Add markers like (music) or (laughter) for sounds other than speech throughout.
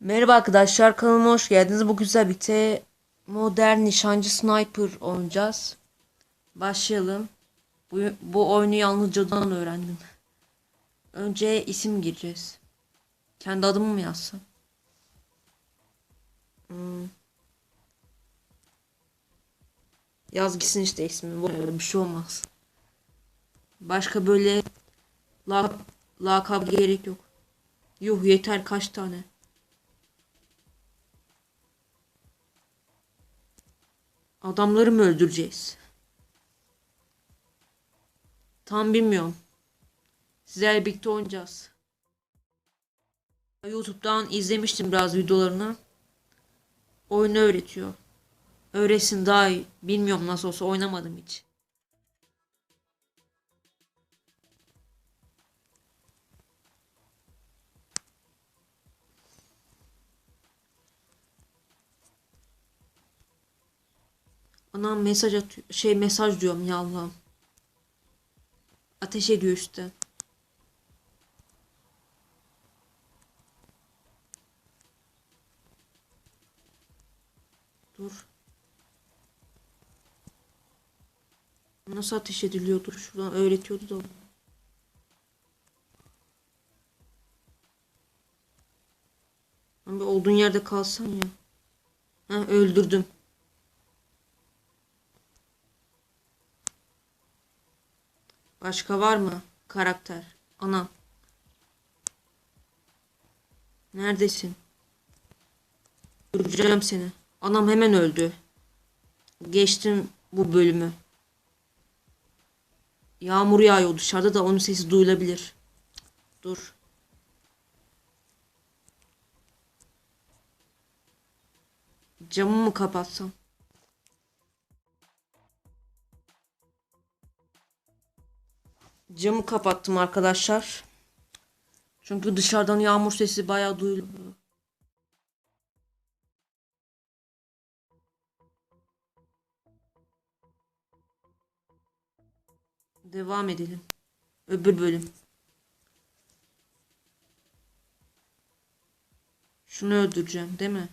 Merhaba arkadaşlar kanalıma hoş geldiniz. Bugün sizlerle birlikte modern nişancı sniper oynayacağız. Başlayalım. Bu, bu oyunu yalnızcadan öğrendim. Önce isim gireceğiz. Kendi adımı mı yazsam? Hmm. Yaz gitsin işte ismini. Bu öyle bir şey olmaz. Başka böyle lak lakab gerek yok. Yuh yeter kaç tane. Adamları mı öldüreceğiz? Tam bilmiyorum. Sizlerle birlikte oynayacağız. YouTube'dan izlemiştim biraz videolarını. Oyunu öğretiyor. Öğretsin daha iyi. Bilmiyorum nasıl olsa oynamadım hiç. Anam mesaj atıyor. Şey mesaj diyorum ya Allah'ım. Ateş ediyor üstte. Dur. Nasıl ateş ediliyordur? Şuradan öğretiyordu da. Abi olduğun yerde kalsan ya. Ha öldürdüm. Başka var mı karakter? Ana. Neredesin? Öldüreceğim seni. Anam hemen öldü. Geçtim bu bölümü. Yağmur yağıyor dışarıda da onun sesi duyulabilir. Dur. Camı mı kapatsam? Camı kapattım arkadaşlar. Çünkü dışarıdan yağmur sesi bayağı duyuluyor. Devam edelim. Öbür bölüm. Şunu öldüreceğim değil mi?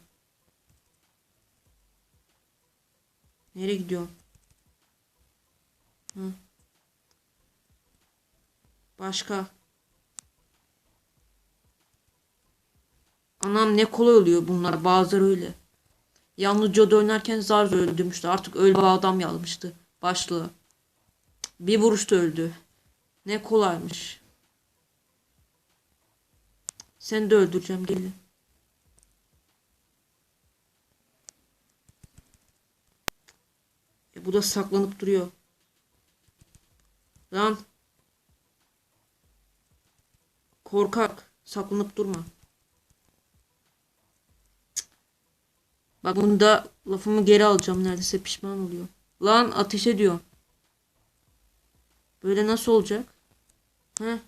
Nereye gidiyor? Hı. Başka. Anam ne kolay oluyor bunlar. Bazıları öyle. Yalnızca oynarken zar zor öldürmüştü. Artık bir adam yazmıştı. Başlığı. Bir vuruşta öldü. Ne kolaymış. Seni de öldüreceğim gelin. E bu da saklanıp duruyor. Lan. Korkak. Saklanıp durma. Bak bunda lafımı geri alacağım neredeyse pişman oluyor. Lan ateş ediyor. Böyle nasıl olacak? He?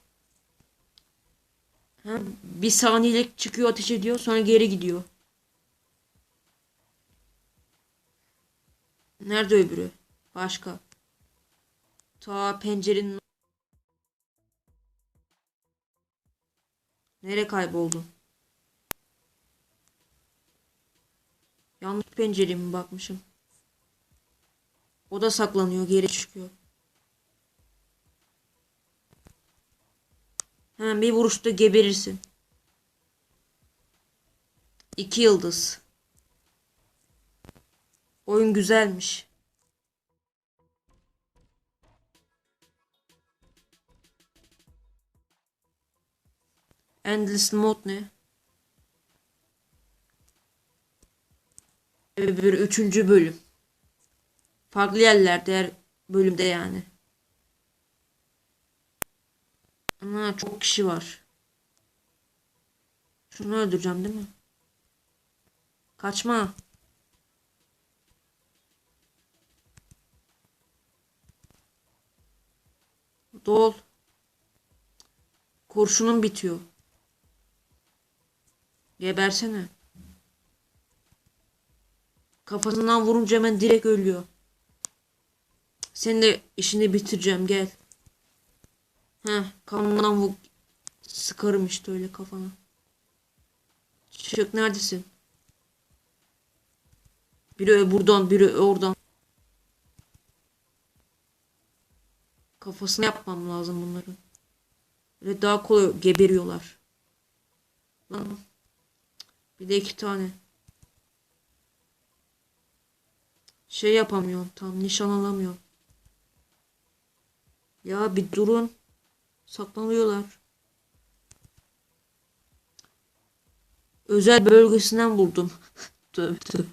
He? Bir saniyelik çıkıyor ateş ediyor sonra geri gidiyor. Nerede öbürü? Başka. Ta pencerenin Nereye kayboldu? Yanlış pencereye mi bakmışım? O da saklanıyor, geri çıkıyor. Hemen bir vuruşta geberirsin. İki yıldız. Oyun güzelmiş. Endless Mode ne? Öbür üçüncü bölüm. Farklı yerlerde her bölümde yani. Ana çok kişi var. Şunu öldüreceğim değil mi? Kaçma. Dol. Kurşunun bitiyor. Gebersene. Kafasından vurunca hemen direkt ölüyor. Senin de işini bitireceğim gel. Heh kanından vur. Sıkarım işte öyle kafana. Çık. Neredesin? Biri buradan biri oradan. Kafasını yapmam lazım bunların. Böyle daha kolay geberiyorlar. Lan. Bir de iki tane. Şey yapamıyorum tam nişan alamıyorum. Ya bir durun. Saklanıyorlar. Özel bölgesinden vurdum. (laughs) tövbe tövbe.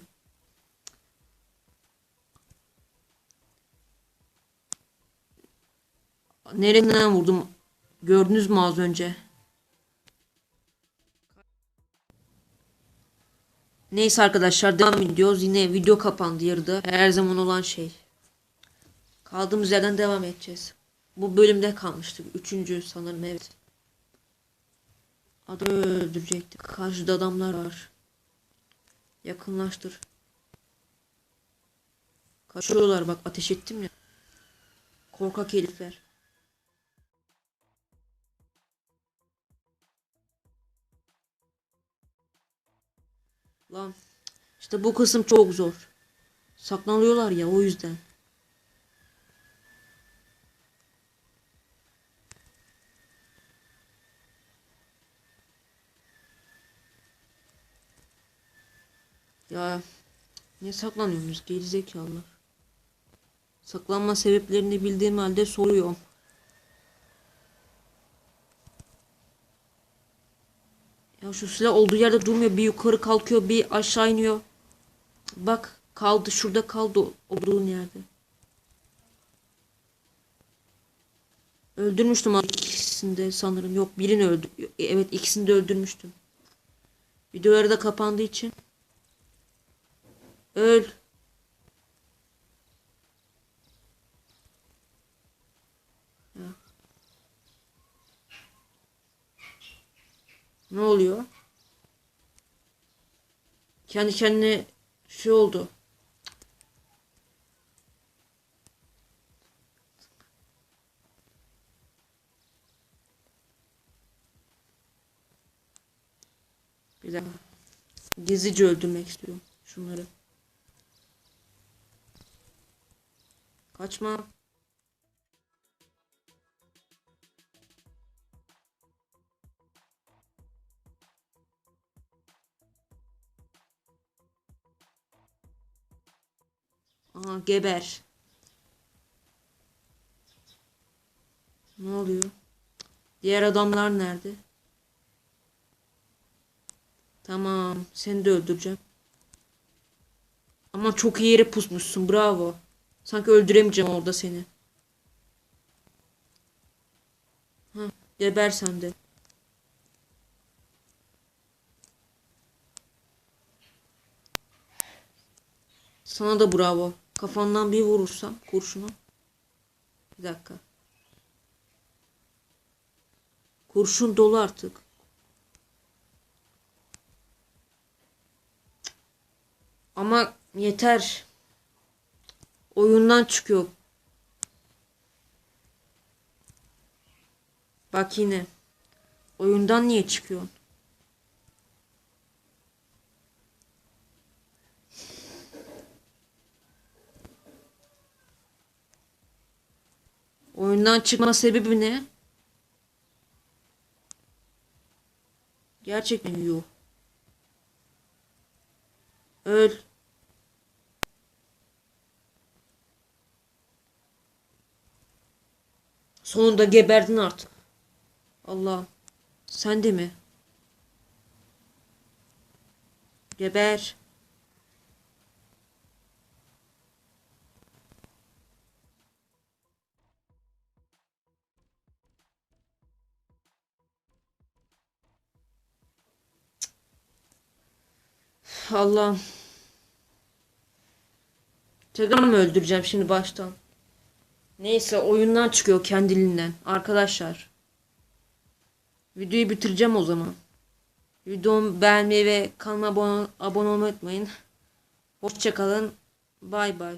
Neresinden vurdum? Gördünüz mü az önce? Neyse arkadaşlar devam ediyoruz. Yine video kapandı yarıda. Her zaman olan şey. Kaldığımız yerden devam edeceğiz. Bu bölümde kalmıştık. Üçüncü sanırım evet. Adamı öldürecektik. Karşıda adamlar var. Yakınlaştır. Kaçıyorlar bak ateş ettim ya. Korkak herifler. Lan işte bu kısım çok zor. Saklanıyorlar ya o yüzden. Ya ne saklanıyorsunuz gerizekalılar? Saklanma sebeplerini bildiğim halde soruyorum. Ya şu silah olduğu yerde durmuyor. Bir yukarı kalkıyor, bir aşağı iniyor. Bak kaldı şurada kaldı olduğun yerde. Öldürmüştüm ikisini de sanırım. Yok birini öldü. Evet ikisini de öldürmüştüm. Videoları da kapandığı için. Öl. Ya. Ne oluyor? Kendi kendine şey oldu. Bir dakika. Gizlice öldürmek istiyorum şunları. Kaçma. Aha geber. Ne oluyor? Diğer adamlar nerede? Tamam, seni de öldüreceğim. Ama çok iyi yere pusmuşsun, bravo. Sanki öldüremeyeceğim orada seni. Ha, geber sen de. Sana da bravo. Kafandan bir vurursam kurşunu. Bir dakika. Kurşun dolu artık. Ama yeter. Oyundan çıkıyor. Bak yine. Oyundan niye çıkıyor? Oyundan çıkma sebebi ne? Gerçekten yok. Öl. Sonunda geberdin artık. Allah. Sen de mi? Geber. Allah'ım. Tekrar mı öldüreceğim şimdi baştan? Neyse oyundan çıkıyor kendiliğinden. Arkadaşlar. Videoyu bitireceğim o zaman. Videomu beğenmeyi ve abone, abone olmayı unutmayın. Hoşçakalın. Bay bay.